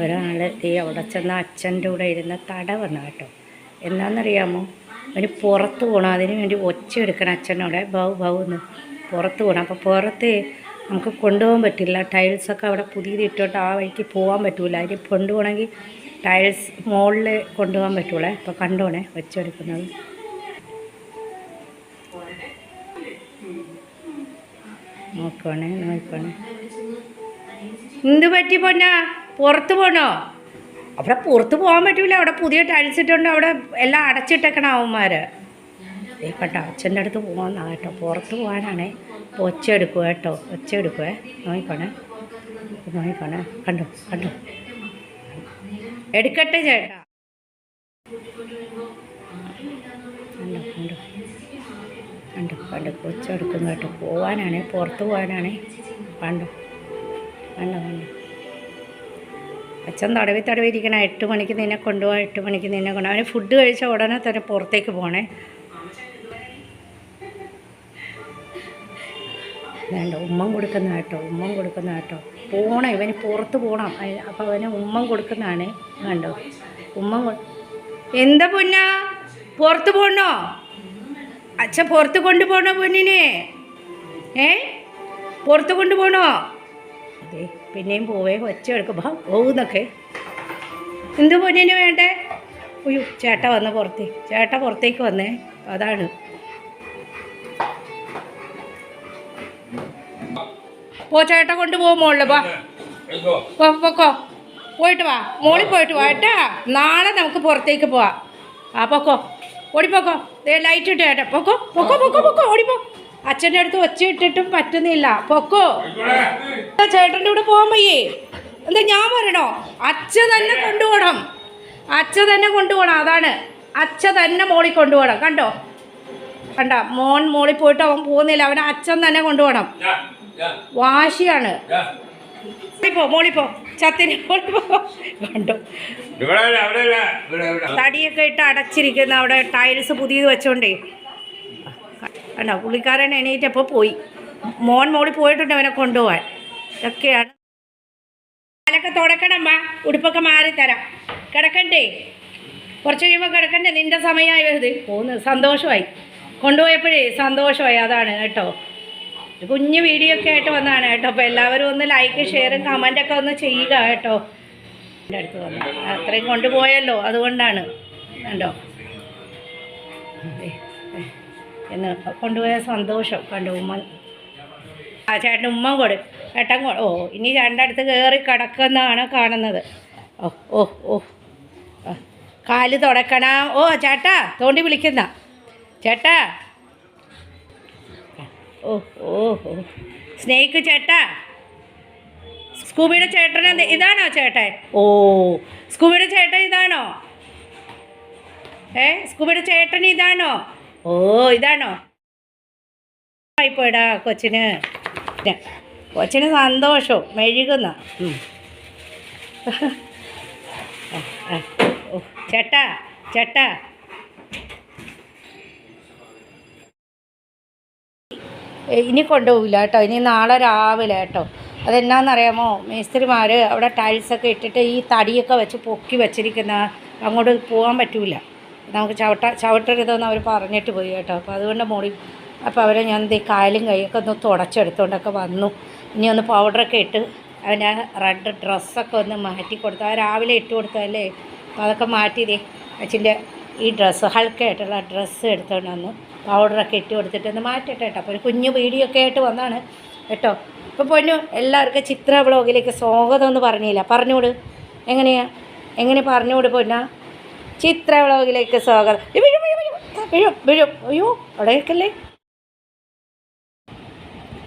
ഒരാൾ തീ അവിടെ ചെന്ന അച്ഛന്റെ കൂടെ ഇരുന്ന് തട വന്നു കേട്ടോ. എന്താണെന്നറിയാമോ അവന് പുറത്ത് പോകണം അതിന് വേണ്ടി ഒച്ച എടുക്കണം അച്ഛനോടെ ബൗ ബൗ എന്ന് പുറത്ത് പോകണം അപ്പോൾ പുറത്ത് നമുക്ക് കൊണ്ടുപോകാൻ പറ്റില്ല. ടൈൽസൊക്കെ അവിടെ പുതിയത് ഇട്ടോട്ട് ആ വഴിക്ക് പോകാൻ പറ്റില്ല അതിന് കൊണ്ടുപോകണമെങ്കിൽ ടൈൽസ് മുകളിൽ കൊണ്ടുപോകാൻ പറ്റുള്ളേ അപ്പോൾ കണ്ടോണേ ഒച്ച എടുക്കുന്നത്. നോക്കണേ നോക്കണേ. എന്ത് പറ്റി പൊന്നാ? പുറത്ത് പോകണോ അവിടെ പുറത്ത് പോകാൻ പറ്റൂല. അവിടെ പുതിയ ടൈൽസ് ഇട്ടുണ്ട് അവിടെ എല്ലാം അടച്ചിട്ടേക്കണം അവന്മാർ കേട്ടോ അച്ഛന്റെ അടുത്ത് പോകാമെന്നാ കേട്ടോ. പുറത്ത് പോകാനാണേ ഇപ്പോൾ ഒച്ച എടുക്കുക കേട്ടോ. ഒച്ച എടുക്കുവേ. നോക്കിക്കോണേ. നോക്കിക്കോണേ. കണ്ടു? കണ്ടു? എടുക്കട്ടെ ചേട്ടാ. കണ്ടു? കണ്ടു? കണ്ടു? കണ്ടു? കൊച്ച എടുക്കും കേട്ടോ. പോകാനാണേ പുറത്ത് പോകാനാണേ കണ്ടു? കണ്ടു? കണ്ടോ? അച്ഛൻ തടവി തടവി ഇരിക്കണം എട്ട് മണിക്ക് നിന്നെ കൊണ്ടുപോകാം എട്ട് മണിക്ക് നിന്നെ കൊണ്ടുപോകാം അവന് ഫുഡ് കഴിച്ച ഉടനെ തന്നെ പുറത്തേക്ക് പോകണേ വേണ്ട ഉമ്മം കൊടുക്കുന്ന കേട്ടോ ഉമ്മം കൊടുക്കുന്ന കേട്ടോ. പോണം ഇവന് പുറത്ത് പോകണം അപ്പോൾ അവന് ഉമ്മം കൊടുക്കുന്നതാണ് വേണ്ടോ ഉമ്മം എന്താ പൊന്ന? പുറത്ത് പോകണോ അച്ഛൻ പുറത്ത് കൊണ്ടുപോകണോ പൊന്നിനെ? ഏ? പുറത്ത് കൊണ്ടുപോകണോ അതെ പിന്നെയും പോവേ ഒച്ച എടുക്കുമ്പോൾ പോകുന്നൊക്കെ എന്ത് പൊന്നിന് വേണ്ടേ? അയ്യോ ചേട്ട വന്ന് പുറത്തേ ചേട്ട പുറത്തേക്ക് വന്നേ അതാണ്. പോ ചേട്ട കൊണ്ടുപോകും മോളിൽ വാ പൊക്കോ പോയിട്ട് വാ മോളിൽ പോയിട്ട് വാ കേട്ടാ? നാളെ നമുക്ക് പുറത്തേക്ക് പോവാം. ആ പൊക്കോ. ഓടിപ്പോക്കോ ലൈറ്റ് ഇട്ട് ചേട്ടാ പൊക്കോ പൊക്കോ പൊക്കോ പൊക്കോ ഓടിപ്പോ അച്ഛന്റെ അടുത്ത് ഒച്ച ഇട്ടിട്ടും പറ്റുന്നില്ല. പൊക്കോ? ചേട്ടന്റെ ചേട്ടന്റെ കൂടെ പോകാൻ വയ്യേ. എന്താ ഞാൻ വരണോ അച്ഛ തന്നെ കൊണ്ടുപോകണം. അച്ഛ തന്നെ കൊണ്ടുപോകണം അതാണ്. അച്ഛ തന്നെ മോളിൽ കൊണ്ടുപോകണം. കണ്ടോ? കണ്ട മോൻ മോളി പോയിട്ട് അവൻ പോകുന്നില്ല. അവൻ അച്ഛൻ തന്നെ കൊണ്ടുപോകണം. വാശിയാണ്. പോ മോളിപ്പോ ചത്തിന് കണ്ടോ? തടിയൊക്കെ ഇട്ട് അടച്ചിരിക്കുന്ന അവിടെ ടൈൽസ് പുതിയത് വെച്ചോണ്ടേ. കണ്ടോ? പുള്ളിക്കാരൻ എണീറ്റപ്പോൾ പോയി. മോൻ മോളി പോയിട്ടുണ്ട് അവനെ കൊണ്ടുപോകാൻ ഇതൊക്കെയാണ്. കാലൊക്കെ തുടക്കണം വാ. ഉടുപ്പൊക്കെ തരാം. കിടക്കണ്ടേ? കുറച്ച് കഴിയുമ്പോൾ കിടക്കണ്ടേ? നിന്റെ സമയമായത് പോന്ന്. സന്തോഷമായി. കൊണ്ടുപോയപ്പോഴേ സന്തോഷമായി. അതാണ് കേട്ടോ. കുഞ്ഞു വീഡിയോ ഒക്കെ ആയിട്ട് വന്നതാണ് കേട്ടോ. അപ്പോൾ എല്ലാവരും ഒന്ന് ലൈക്ക് ഷെയറും കമന്റൊക്കെ ഒന്ന് ചെയ്യുക കേട്ടോ. എന്റെ അടുത്ത് വന്നു. അത്രയും കൊണ്ടുപോയല്ലോ. അതുകൊണ്ടാണ്. കണ്ടോ. എന്ന് കൊണ്ടുപോയ സന്തോഷം കണ്ടു ഉമ്മ ആ ചേട്ടൻ ഉമ്മ കൊടു ചേട്ടൻ ഓ ഇനി ചേട്ടന്റെ അടുത്ത് കയറി കിടക്കുന്നതാണ് കാണുന്നത്. ഓ ഓ ഓ. കാൽ തുടക്കണം ഓ ചേട്ടാ തോണ്ടി വിളിക്കുന്ന. ചേട്ടാ. ഓ ഓ ഓ. സ്നേഹിക്ക് ചേട്ടാ. സ്കൂബിയുടെ ചേട്ടൻ ഇതാണോ ചേട്ടൻ? ഓ സ്കൂബിയുടെ ചേട്ടൻ ഇതാണോ? ഏ സ്കൂബിയുടെ ചേട്ടൻ ഇതാണോ? ഓ ഇതാണോ? ആയിപ്പോടാ കൊച്ചിന്. കൊച്ചിന് സന്തോഷവും മെഴുകുന്ന. ചേട്ടാ ചേട്ടാ. ഇനി കൊണ്ടുപോകില്ല കേട്ടോ ഇനി നാളെ രാവിലെ കേട്ടോ. അതെന്നാന്നറിയാമോ മേസ്ത്രിമാർ അവിടെ ടൈൽസൊക്കെ ഇട്ടിട്ട് ഈ തടിയൊക്കെ വെച്ച് പൊക്കി വെച്ചിരിക്കുന്ന അങ്ങോട്ട് പോകാൻ പറ്റൂല. നമുക്ക് ചവിട്ട ചവിട്ടരുതെന്ന് അവർ പറഞ്ഞിട്ട് പോയി കേട്ടോ. അപ്പോൾ അതുകൊണ്ട് മോളി അപ്പോൾ അവരെ ഞാൻ ദേ കാലും കൈയൊക്കെ ഒന്ന് തുടച്ചെടുത്തുകൊണ്ടൊക്കെ വന്നു. ഇനി ഒന്ന് പൗഡറൊക്കെ ഇട്ട് അവന്റെ റെഡ് ഡ്രസ്സൊക്കെ ഒന്ന് മാറ്റി കൊടുത്തു. ആ രാവിലെ ഇട്ട് കൊടുത്തല്ലേ അപ്പോൾ അതൊക്കെ മാറ്റിയതേ അച്ഛന്റെ ഈ ഡ്രസ്സ് ഹൾക്കായിട്ടുള്ള ഡ്രസ്സ് എടുത്തുകൊണ്ട് വന്നു. പൗഡറൊക്കെ ഇട്ട് കൊടുത്തിട്ട് ഒന്ന് മാറ്റട്ടെ കേട്ടോ. അപ്പോൾ ഒരു കുഞ്ഞു വീഡിയോ ഒക്കെ ആയിട്ട് വന്നാണ് കേട്ടോ. അപ്പോൾ പൊന്നു എല്ലാവർക്കും ചിത്ര ബ്ലോഗിലേക്ക് സ്വാഗതം എന്ന് പറഞ്ഞില്ല. പറഞ്ഞോട് എങ്ങനെയാ? എങ്ങനെ പറഞ്ഞോട് പൊന്ന? ചിത്ര വ്ളോഗിലേക്ക് സ്വാഗതം വീഴും വീഴും വീഴും. വീഴും അയ്യോ അവിടെ കേൾക്കല്ലേ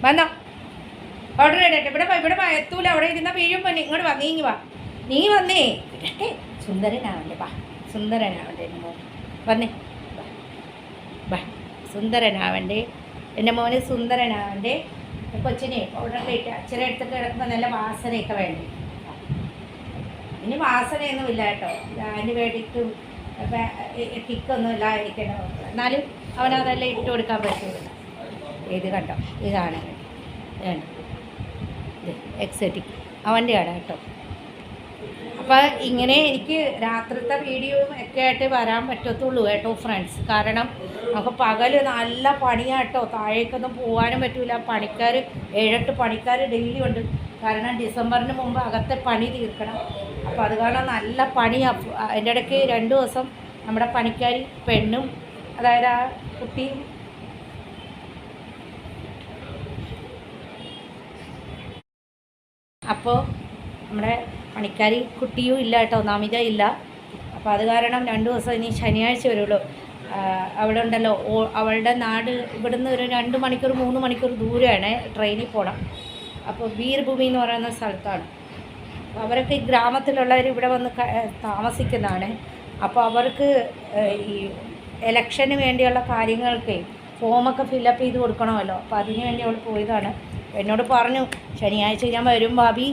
വന്നോ ഓർഡർ ഇടട്ടെ ഇവിടെ ഇവിടെ എത്തൂല. അവിടെ ഇരുന്ന വീഴും പൊന്നെ. ഇങ്ങോട്ട് വാ നീങ്ങി വാ. നീ വന്നേ. ഇടട്ടെ സുന്ദരനാവണ്ടേ. വാ സുന്ദരനാവണ്ടേ എന്റെ മോൻ. വന്നേ. വാ. സുന്ദരനാവണ്ടേ. എന്റെ മോന് സുന്ദരനാവണ്ടേ. കൊച്ചിനെ ഇട്ട് അച്ഛനെ എടുത്തിട്ട് കിടക്കുമ്പോൾ നല്ല വാസനയൊക്കെ വേണ്ടേ. ഇനി വാസനയൊന്നും ഇല്ല കേട്ടോ. ആന്റിബയോട്ടിക്കും കിക്കൊന്നും ഇല്ലായിരിക്കണം എന്നാലും അവനതെല്ലാം ഇട്ട് കൊടുക്കാൻ പറ്റുള്ളൂ. ഇത് കണ്ടോ? ഇതാണ് എക്സറ്റിക് അവന്റെ ആണ് കേട്ടോ. അപ്പം ഇങ്ങനെ എനിക്ക് രാത്രിത്തെ വീഡിയോയും ഒക്കെ ആയിട്ട് വരാൻ പറ്റത്തുള്ളൂ കേട്ടോ ഫ്രണ്ട്സ് കാരണം നമുക്ക് പകൽ നല്ല പണിയാട്ടോ താഴേക്കൊന്നും പോകാനും പറ്റില്ല പണിക്കാർ ഏഴെട്ട് പണിക്കാർ ഡെയിലി ഉണ്ട്. കാരണം ഡിസംബറിന് മുമ്പ് അകത്തെ പണി തീർക്കണം. അപ്പോൾ അത് കാരണം നല്ല പണിയാണ് അതിന്റെ ഇടയ്ക്ക് രണ്ട് ദിവസം നമ്മുടെ പണിക്കാരി പെണ്ണും അതായത് ആ കുട്ടിയും അപ്പോൾ നമ്മുടെ പണിക്കാരി കുട്ടിയും ഇല്ല കേട്ടോ ഒന്നാമിത ഇല്ല. അപ്പോൾ അത് കാരണം രണ്ട് ദിവസം ഇനി ശനിയാഴ്ച വരുള്ളൂ. അവിടെ ഉണ്ടല്ലോ അവളുടെ നാട് ഇവിടുന്ന് ഒരു രണ്ട് മണിക്കൂർ മൂന്ന് മണിക്കൂർ ദൂരമാണ് ട്രെയിനിൽ പോകണം അപ്പോൾ വീർഭൂമി എന്ന് പറയുന്ന സ്ഥലത്താണ്. അവരൊക്കെ ഈ ഗ്രാമത്തിലുള്ളവർ ഇവിടെ വന്ന് താമസിക്കുന്നതാണ്. അപ്പോൾ അവർക്ക് ഈ എലക്ഷന് വേണ്ടിയുള്ള കാര്യങ്ങൾക്ക് ഫോമൊക്കെ ഫില്ലപ്പ് ചെയ്ത് കൊടുക്കണമല്ലോ. അപ്പോൾ അതിന് വേണ്ടി അവൾ പോയതാണ്. എന്നോട് പറഞ്ഞു ശനിയാഴ്ച ഞാൻ വരും ഭാബി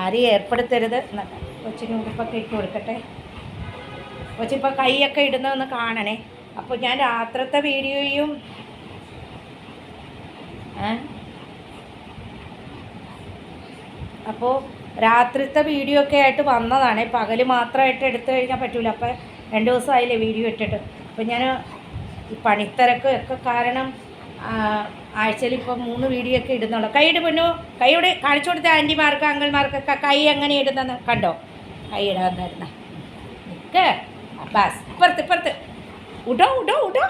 ആരെയും ഏർപ്പെടുത്തരുത് എന്നൊക്കെ. കൊച്ചിന് ഉടുപ്പൊക്കെ ഇട്ട് കൊടുക്കട്ടെ. കൊച്ചിപ്പോൾ കൈയൊക്കെ ഇടുന്നതൊന്ന് കാണണേ. അപ്പോൾ ഞാൻ രാത്രത്തെ വീഡിയോയും അപ്പോൾ രാത്രിത്തെ വീഡിയോ ഒക്കെ ആയിട്ട് വന്നതാണ്. പകൽ മാത്രമായിട്ട് എടുത്തു കഴിഞ്ഞാൽ പറ്റൂല. അപ്പോൾ രണ്ട് ദിവസമായില്ലേ വീഡിയോ ഇട്ടിട്ട്. അപ്പോൾ ഞാൻ ഈ പണിത്തിരക്ക് ഒക്കെ കാരണം ആഴ്ചയിൽ ഇപ്പോൾ മൂന്ന് വീഡിയോ ഒക്കെ ഇടുന്നുള്ളൂ. കൈയിട് പൊന്നു. കൈയോട് കാണിച്ചു കൊടുത്ത ആന്റിമാർക്ക് അങ്കിൾമാർക്കൊക്കെ കൈ എങ്ങനെ ഇടുന്നെന്ന് കണ്ടോ? കൈ ഇടാൻ തരുന്ന നിൽക്ക് ബസ് ഇപ്പുറത്ത് ഇപ്പുറത്ത്. ഉടോ ഉടോ ഉടോ.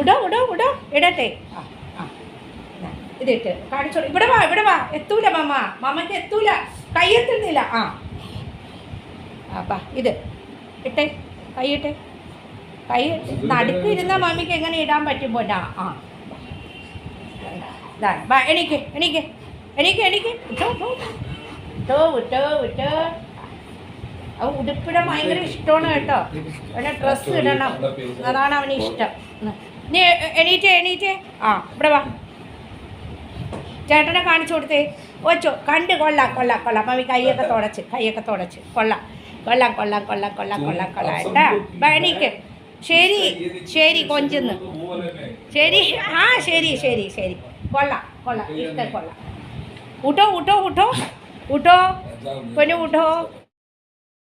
ഉടോ ഉടോ ഉടോ. ഇടട്ടെ. ആ. ഇതിട്ട്. കാണിച്ചോളൂ ഇവിടെ വാ ഇവിടെ വാ. എത്തൂല മമ്മ മമ്മക്ക് എത്തൂല. കൈ എത്തുന്നില്ല ആ അപ്പാ ഇത്. ഇട്ടെ. കൈ ഇട്ടെ കൈ നടുക്ക് ഇരുന്ന മമ്മിക്ക് എങ്ങനെ ഇടാൻ പറ്റും പോറ്റാ ആ ദാ, വാ എണീക്ക് എണീക്ക്. എണീക്ക് എണീക്ക്. ഇട്ടോ ഇട്ടോ ഇട്ടോ. വിട്ടോ വിട്ടോ അവ ഉടുപ്പിടാൻ ഭയങ്കര ഇഷ്ടമാണ് കേട്ടോ. അവനെ ഡ്രസ്സ് ഇടണം. അതാണ് അവന് ഇഷ്ടം. നീ എണീറ്റേ എണീറ്റേ. ആ ഇവിടെ വാ. ചേട്ടനെ കാണിച്ചു കൊടുത്തേ. ഓച്ചോ കണ്ട് കൊള്ളാം കൊള്ളാം കൊള്ളാം. മമ്മി കൈയൊക്കെ തുടച്ച് കൈയൊക്കെ തുടച്ച്. കൊള്ളാം കൊള്ളാം കൊള്ളാം കൊള്ളാം കൊള്ളാം കൊള്ളാം കൊള്ളാം. കേട്ടാ ബണിക്ക്. ശരി ശരി കൊഞ്ചെന്ന്. ശരി ആ ശരി ശരി ശരി. കൊള്ളാം കൊള്ളാം ഇഷ്ടം കൊള്ളാം. ഊട്ടോ ഊട്ടോ ഊട്ടോ ഊട്ടോ. പൊന്നു ഊട്ടോ.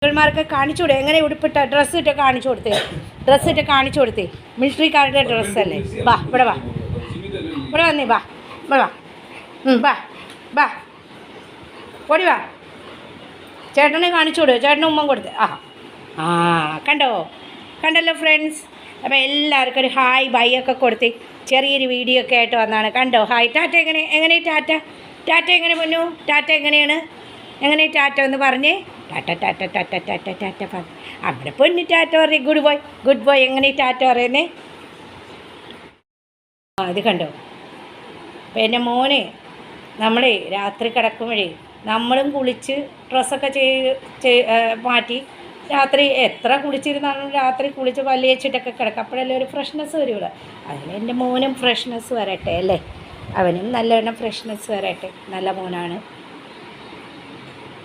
മക്കൾമാർക്ക് കാണിച്ചു കൊടുക്കുക എങ്ങനെ ഉടുപ്പിട്ട ഡ്രസ്സ് ഇട്ട് കാണിച്ചു കൊടുത്തേ. ഡ്രസ്സ് ഇട്ട് കാണിച്ചു കൊടുത്തേ. മിലിറ്ററിക്കാരുടെ ഡ്രസ്സല്ലേ വാ ഇവിടെ വാ. ഇവിടെ വന്നേ വാ. ഇവിടെ വാ. വാ വാ ഓടി വാ. ചേട്ടനെ കാണിച്ചു കൊടുക്കുക ചേട്ടന് ഉമ്മ കൊടുത്ത്. ആ. ആ കണ്ടോ? കണ്ടല്ലോ ഫ്രണ്ട്സ് അപ്പോൾ എല്ലാവർക്കും ഒരു ഹായ് ബൈ ഒക്കെ കൊടുത്ത് ചെറിയൊരു വീഡിയോ ഒക്കെ ആയിട്ട് വന്നാണ് കണ്ടോ? ഹായ് ടാറ്റ എങ്ങനെ എങ്ങനെ ടാറ്റ? ടാറ്റ എങ്ങനെ പൊന്നു? ടാറ്റ എങ്ങനെയാണ്? എങ്ങനെ ടാറ്റ എന്ന് പറഞ്ഞേ? ടാറ്റ ടാറ്റ ടാറ്റ ടാറ്റ ടാറ്റ പറഞ്ഞു. അവിടെ പൊന്നു ടാറ്റ പറയും ഗുഡ് ബോയ് ഗുഡ് ബോയ് എങ്ങനെ ടാറ്റ പറയുന്നേ? ആ ഇത് കണ്ടോ? അപ്പം എന്റെ മോനെ നമ്മളെ രാത്രി കിടക്കുമ്പോഴേ നമ്മളും കുളിച്ച് ഡ്രസ്സൊക്കെ ചെയ്ത് ചെയ്- മാറ്റി രാത്രി എത്ര കുളിച്ചിരുന്നാലും രാത്രി കുളിച്ച് പല്ലിയച്ചിട്ടൊക്കെ കിടക്കുക കിടക്കും. അപ്പോഴല്ലേ ഒരു ഫ്രഷ്നെസ് വരുള്ളൂ. അതിൽ എന്റെ മോനും ഫ്രഷ്നെസ് വരട്ടെ അല്ലേ? അവനും നല്ലവണ്ണം ഫ്രഷ്നെസ് വരട്ടെ. നല്ല മോനാണ്.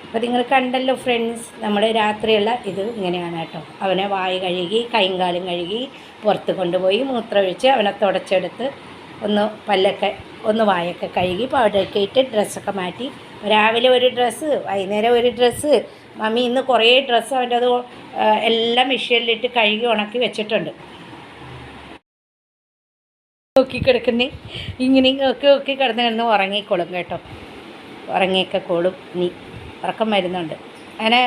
അപ്പോൾ നിങ്ങൾ കണ്ടല്ലോ ഫ്രണ്ട്സ് നമ്മൾ രാത്രിയുള്ള ഇത് ഇങ്ങനെയാണ് കേട്ടോ. അവനെ വായ കഴുകി കൈകാലും കഴുകി പുറത്ത് കൊണ്ടുപോയി മൂത്രമൊഴിച്ച് അവനെ തുടച്ചെടുത്ത് ഒന്ന് പല്ലൊക്കെ ഒന്ന് വായൊക്കെ കഴുകി പൗഡറൊക്കെ ഇട്ട് ഡ്രസ്സൊക്കെ മാറ്റി. രാവിലെ ഒരു ഡ്രസ്സ് വൈകുന്നേരം ഒരു ഡ്രസ്സ് മമ്മി ഇന്ന് കുറേ ഡ്രസ്സ് അവന്റെ അത് എല്ലാം മെഷീനിലിട്ട് കഴുകി ഉണക്കി വെച്ചിട്ടുണ്ട്. നോക്കി കിടക്കുന്നേ. ഇങ്ങനെ ഒക്കെ ഒക്കെ കിടന്ന് കിടന്ന് ഉറങ്ങിക്കോളും കേട്ടോ. ഉറങ്ങിയൊക്കെ കോളും നീ ഉറക്കം വരുന്നുണ്ട്. അങ്ങനെ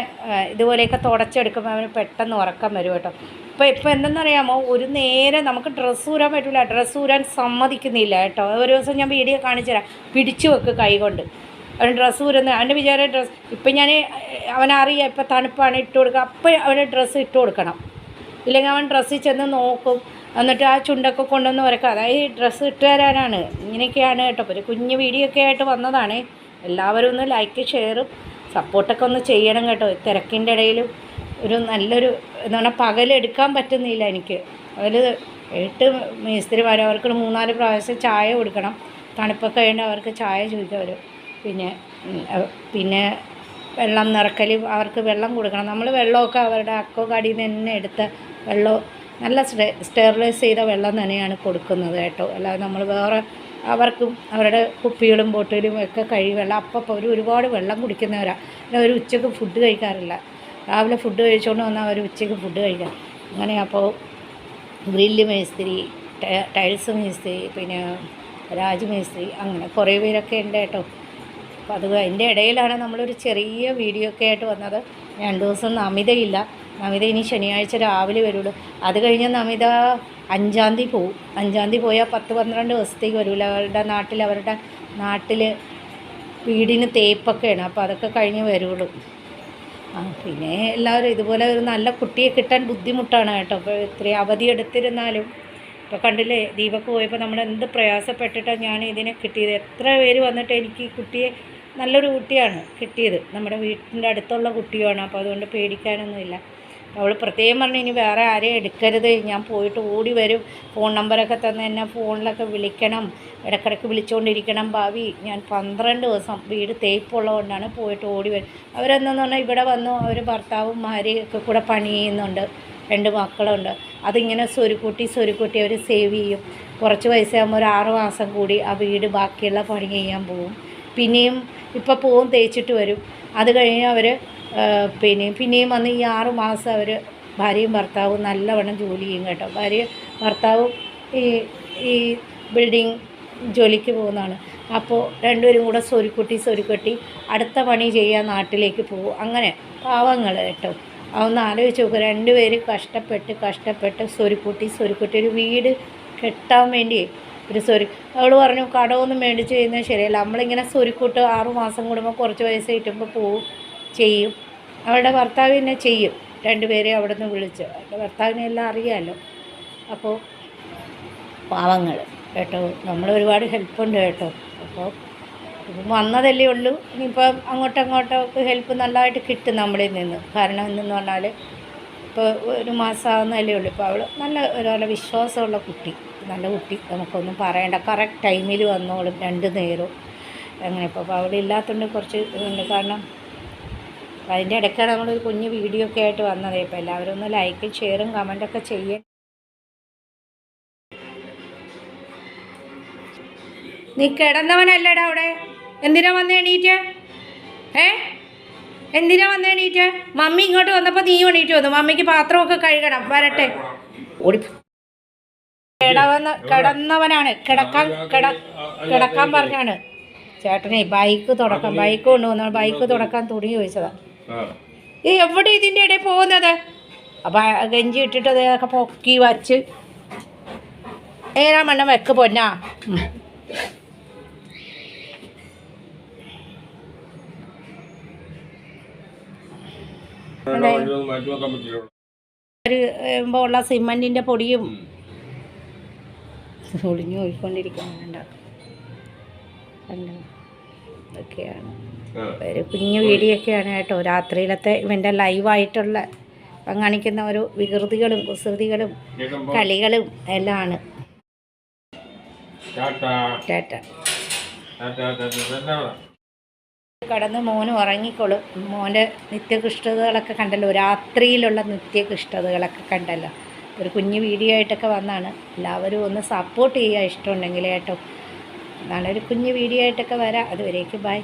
ഇതുപോലെയൊക്കെ തുടച്ചെടുക്കുമ്പോൾ അവന് പെട്ടെന്ന് ഉറക്കം വരും കേട്ടോ. ഇപ്പോൾ ഇപ്പോൾ എന്തെന്നറിയാമോ? ഒരു നേരം നമുക്ക് ഡ്രസ്സ് ഊരാൻ പറ്റില്ല ഡ്രസ്സ് ഊരാൻ സമ്മതിക്കുന്നില്ല കേട്ടോ. ഒരു ദിവസം ഞാൻ വീഡിയോ കാണിച്ചു തരാം. പിടിച്ചു വെക്ക് കൈ കൊണ്ട്. അവൻ ഡ്രസ്സ് ഊരുന്ന അവന്റെ വിചാരം ഡ്രസ്സ് ഇപ്പം ഞാൻ അവനറിയാം ഇപ്പം തണുപ്പാണ് ഇട്ട് കൊടുക്കുക അപ്പോൾ അവന് ഡ്രസ്സ് ഇട്ട് കൊടുക്കണം. ഇല്ലെങ്കിൽ അവൻ ഡ്രസ്സ് ചെന്ന് നോക്കും. എന്നിട്ട് ആ ചുണ്ടൊക്കെ കൊണ്ടുവന്ന് വരക്കുക അതായത് ഡ്രസ്സ് ഇട്ട് തരാനാണ്. ഇങ്ങനെയൊക്കെയാണ് കേട്ടോ. ഒരു കുഞ്ഞ് വീഡിയോ ഒക്കെ ആയിട്ട് വന്നതാണ്. എല്ലാവരും ഒന്ന് ലൈക്ക് ഷെയറും സപ്പോർട്ടൊക്കെ ഒന്ന് ചെയ്യണം കേട്ടോ. തിരക്കിന്റെ ഇടയിലും ഒരു നല്ലൊരു എന്താണ് പകലെടുക്കാൻ പറ്റുന്നില്ല എനിക്ക്. അതിൽ എട്ട് മേസ്തിരിമാർ അവർക്ക് മൂന്നാൽ പ്രാവശ്യം ചായ കൊടുക്കണം. തണുപ്പൊക്കെ കഴിഞ്ഞ് അവർക്ക് ചായ ചോദിക്കാൻ വരും പിന്നെ പിന്നെ വെള്ളം നിറക്കൽ അവർക്ക് വെള്ളം കൊടുക്കണം. നമ്മൾ വെള്ളമൊക്കെ അവരുടെ അക്കോ കടിയിൽ നിന്ന് തന്നെ എടുത്ത വെള്ളം നല്ല സ്റ്റെ സ്റ്റെറിലൈസ് ചെയ്ത വെള്ളം തന്നെയാണ് കൊടുക്കുന്നത് കേട്ടോ. അല്ലാതെ നമ്മൾ വേറെ അവർക്കും അവരുടെ കുപ്പികളും ബോട്ടിലും ഒക്കെ കഴുകി വെള്ളം അപ്പം അവർ ഒരുപാട് വെള്ളം കുടിക്കുന്നവരാണ് പിന്നെ അവർ ഉച്ചയ്ക്ക് ഫുഡ് കഴിക്കാറില്ല. രാവിലെ ഫുഡ് കഴിച്ചുകൊണ്ട് വന്നാൽ അവർ ഉച്ചയ്ക്ക് ഫുഡ് കഴിക്കാം. അങ്ങനെ അപ്പോൾ ഗ്രില്ല് മേസ്ത്രി ടൈൽസ് മേസ്ത്രി പിന്നെ രാജ് മേസ്ത്രി അങ്ങനെ കുറേ പേരൊക്കെ ഉണ്ട് കേട്ടോ. അപ്പോൾ അത് അതിന്റെ ഇടയിലാണ് നമ്മളൊരു ചെറിയ വീഡിയോ ഒക്കെ ആയിട്ട് വന്നത്. രണ്ട് ദിവസം നമിതയില്ല. നമിത ഇനി ശനിയാഴ്ച രാവിലെ വരുള്ളൂ. അത് കഴിഞ്ഞ് നമിത അഞ്ചാം തീയതി പോവും. അഞ്ചാം തീയതി പോയാൽ പത്ത് പന്ത്രണ്ട് ദിവസത്തേക്ക് വരില്ല അവരുടെ നാട്ടിൽ അവരുടെ നാട്ടിൽ വീടിന് തേപ്പൊക്കെയാണ്. അപ്പോൾ അതൊക്കെ കഴിഞ്ഞ് വരുള്ളൂ. ആ പിന്നെ എല്ലാവരും ഇതുപോലെ ഒരു നല്ല കുട്ടിയെ കിട്ടാൻ ബുദ്ധിമുട്ടാണ് കേട്ടോ. ഇപ്പോൾ ഇത്രയും അവധി എടുത്തിരുന്നാലും. ഇപ്പോൾ കണ്ടില്ലേ ദീപക്ക് പോയപ്പോൾ നമ്മൾ എന്ത് പ്രയാസപ്പെട്ടിട്ടാണ് ഞാൻ ഇതിനെ കിട്ടിയത്. എത്ര പേര് വന്നിട്ട് എനിക്ക് കുട്ടിയെ നല്ലൊരു കുട്ടിയാണ് കിട്ടിയത്. നമ്മുടെ വീട്ടിന്റെ അടുത്തുള്ള കുട്ടിയാണ് അപ്പോൾ അതുകൊണ്ട് പേടിക്കാനൊന്നുമില്ല. അവൾ പ്രത്യേകം പറഞ്ഞു ഇനി വേറെ ആരെയും എടുക്കരുത്. ഞാൻ പോയിട്ട് ഓടി വരും. ഫോൺ നമ്പറൊക്കെ തന്നെ എന്നെ ഫോണിലൊക്കെ വിളിക്കണം. ഇടക്കിടക്ക് വിളിച്ചുകൊണ്ടിരിക്കണം ഭാവി ഞാൻ പന്ത്രണ്ട് ദിവസം വീട് തേപ്പുള്ളതുകൊണ്ടാണ് പോയിട്ട് ഓടി വരും. അവരെന്തെന്ന് പറഞ്ഞാൽ ഇവിടെ വന്നു. അവർ ഭർത്താവും ഭാര്യയും കൂടെ പണി ചെയ്യുന്നുണ്ട്. രണ്ട് മക്കളുണ്ട്. അതിങ്ങനെ സ്വരുക്കൂട്ടി സ്വരുക്കൂട്ടി അവർ സേവ് ചെയ്യും. കുറച്ച് പൈസയാകുമ്പോൾ ഒരു ആറ് മാസം കൂടി ആ വീട് ബാക്കിയുള്ള പണി ചെയ്യാൻ പോകും പിന്നെയും ഇപ്പോൾ പോവും തേച്ചിട്ട് വരും. അത് കഴിഞ്ഞ് അവർ പിന്നെ പിന്നെയും വന്ന് ഈ ആറ് മാസം അവർ ഭാര്യയും ഭർത്താവും നല്ലവണ്ണം ജോലി ചെയ്യും കേട്ടോ. ഭാര്യ ഭർത്താവും ഈ ഈ ബിൽഡിംഗ് ജോലിക്ക് പോകുന്നതാണ്. അപ്പോൾ രണ്ടുപേരും കൂടെ സ്വരുക്കുട്ടി സ്വരുക്കുട്ടി അടുത്ത പണി ചെയ്യാൻ നാട്ടിലേക്ക് പോകും. അങ്ങനെ പാവങ്ങൾ കേട്ടോ. അതൊന്ന് ആലോചിച്ച് നോക്കുക രണ്ടുപേരും കഷ്ടപ്പെട്ട് കഷ്ടപ്പെട്ട് സ്വരുക്കുട്ടി സ്വരുക്കുട്ടി ഒരു വീട് കെട്ടാൻ വേണ്ടി ഒരു സ്വരു അവൾ പറഞ്ഞു കടമൊന്നും മേടിച്ച് ചെയ്യുന്നത് ശരിയല്ല. നമ്മളിങ്ങനെ സ്വരുക്കൂട്ട് ആറുമാസം കൂടുമ്പോൾ കുറച്ച് പൈസ കിട്ടുമ്പോൾ പോവും ചെയ്യും. അവളുടെ ഭർത്താവ് തന്നെ ചെയ്യും. രണ്ടുപേരെ അവിടെ നിന്ന് വിളിച്ച്. അവളുടെ ഭർത്താവിനെ എല്ലാം അറിയാമല്ലോ അപ്പോൾ പാവങ്ങൾ കേട്ടോ. നമ്മൾ ഒരുപാട് ഹെൽപ്പുണ്ട് കേട്ടോ. അപ്പോൾ ഇപ്പം വന്നതല്ലേ ഉള്ളൂ. ഇനിയിപ്പം അങ്ങോട്ടും അങ്ങോട്ടൊക്കെ ഹെൽപ്പ് നല്ലതായിട്ട് കിട്ടും നമ്മളിൽ നിന്ന്. കാരണം എന്തെന്ന് പറഞ്ഞാൽ ഇപ്പോൾ ഒരു മാസം ആവുന്നതല്ലേ ഉള്ളൂ. ഇപ്പോൾ അവൾ നല്ല ഒരാളെ വിശ്വാസമുള്ള കുട്ടി. നല്ല കുട്ടി. നമുക്കൊന്നും പറയണ്ട. കറക്റ്റ് ടൈമിൽ വന്നോളും. രണ്ട് നേരവും. അങ്ങനെ. ഇപ്പോൾ അവളില്ലാത്തതുകൊണ്ട് കുറച്ച് കാരണം അപ്പോൾ അതിന്റെ ഇടയ്ക്കാണ് നമ്മളൊരു കുഞ്ഞ് വീഡിയോ ഒക്കെ ആയിട്ട് വന്നത്. ഇപ്പോൾ എല്ലാവരും ഒന്ന് ലൈക്കും ഷെയറും കമന്റൊക്കെ ചെയ്യേ. നീ കിടന്നവനല്ലേടാ അവിടെ. എന്തിനാ വന്ന് എണീറ്റ്? ഏ? എന്തിനാ വന്ന് എണീറ്റ്? മമ്മി ഇങ്ങോട്ട് വന്നപ്പോൾ നീ എണീറ്റ് വന്നു? മമ്മിക്ക് പാത്രമൊക്കെ കഴുകണം. വരട്ടെ. ഓടി. കിടവന്ന കിടന്നവനാണ്. കിടക്കാൻ കിട കിടക്കാൻ പറഞ്ഞാണ്. ചേട്ടനെ ബൈക്ക് തുടക്കാം. ബൈക്ക് കൊണ്ടുവന്നാണ്. ബൈക്ക് തുടക്കാൻ തുണി ചോദിച്ചതാ ഈ എവിടെ ഇതിന്റെ ഇടയിൽ പോകുന്നത്? അപ്പം ഗഞ്ചി ഇട്ടിട്ട് അതൊക്കെ പൊക്കി വച്ച്. ഏതാ മണ്ണം വെക്ക് പൊന്നാ. ഏമ്പോ ഉള്ള സിമന്റിന്റെ പൊടിയും ഒളിഞ്ഞു പോയിക്കൊണ്ടിരിക്കുന്നുണ്ട് കണ്ടോ? ഇതൊക്കെയാണ്. ഒരു കുഞ്ഞു വീഡിയോ ഒക്കെയാണ് കേട്ടോ. രാത്രിയിലത്തെ ഇവന്റെ ലൈവായിട്ടുള്ള കാണിക്കുന്ന ഒരു വികൃതികളും കുസൃതികളും കളികളും എല്ലാം ആണ് കടന്ന് മോന് ഉറങ്ങിക്കോളും. മോന്റെ നിത്യകൃഷ്ടതകളൊക്കെ കണ്ടല്ലോ. രാത്രിയിലുള്ള നിത്യകൃഷ്ടതകളൊക്കെ കണ്ടല്ലോ. ഒരു കുഞ്ഞു വീഡിയോ ആയിട്ടൊക്കെ വന്നാണ്. എല്ലാവരും ഒന്ന് സപ്പോർട്ട് ചെയ്യുക ഇഷ്ടമുണ്ടെങ്കിൽ കേട്ടോ. നാളെ ഒരു കുഞ്ഞു വീഡിയോ ആയിട്ടൊക്കെ വരാം. അതുവരേക്ക് ബൈ